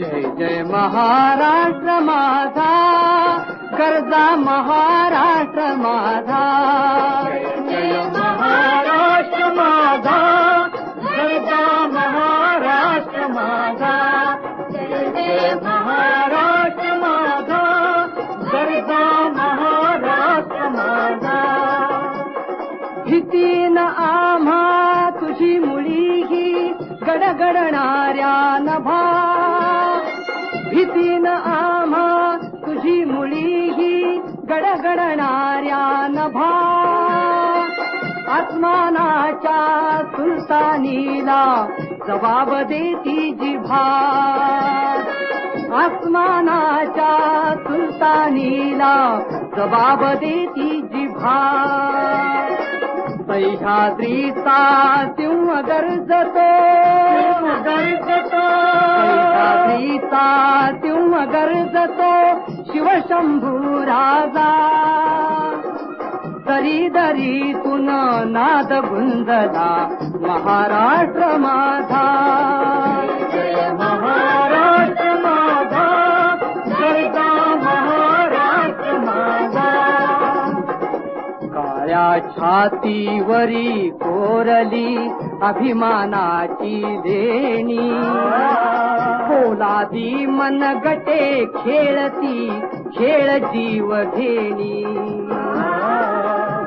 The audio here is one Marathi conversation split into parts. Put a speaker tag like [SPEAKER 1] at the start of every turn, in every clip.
[SPEAKER 1] महाराष्ट्र माझा गरजा महाराष्ट्र माझा.
[SPEAKER 2] जय महाराष्ट्र माझा गरजा महाराष्ट्र माझा. जय जय महाराष्ट्र माझा गरजा महाराष्ट्र माझा.
[SPEAKER 1] भीतीन आम्हा तुझी मुळी ही गडगडणाऱ्या नभा भीतीन आम्हा तुझी मुली ही गडगडणाऱ्या नभा आसमानाच्या सुलतानीला जबाब देती जिभा आसमानाच्या सुलतानीला जबाब देती जिभा सह्याद्रीचा सिंह गरजतो
[SPEAKER 2] गरजतो
[SPEAKER 1] गर्जतो शिवशम्भुरादारी दरी दरी पुन नादबुन्ददा महाराष्ट्र
[SPEAKER 2] माधा
[SPEAKER 1] माझ्या छातीवरी कोरली अभिमानाची देणी पोलादी मनगटे खेळती खेळ जीव घेणी.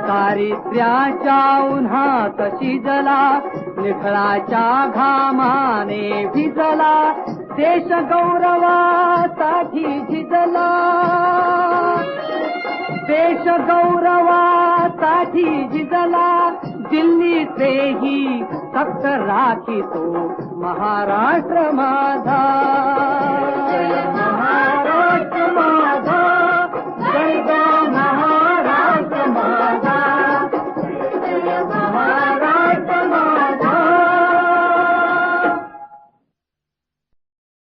[SPEAKER 1] दारिद्र्याच्या उन्हात शिजला निखळाच्या घामाने भिजला देश गौरवासाठी झिजला देश साठी जिजला दिल्ली से ही फक्त राखी तो महाराष्ट्र माधा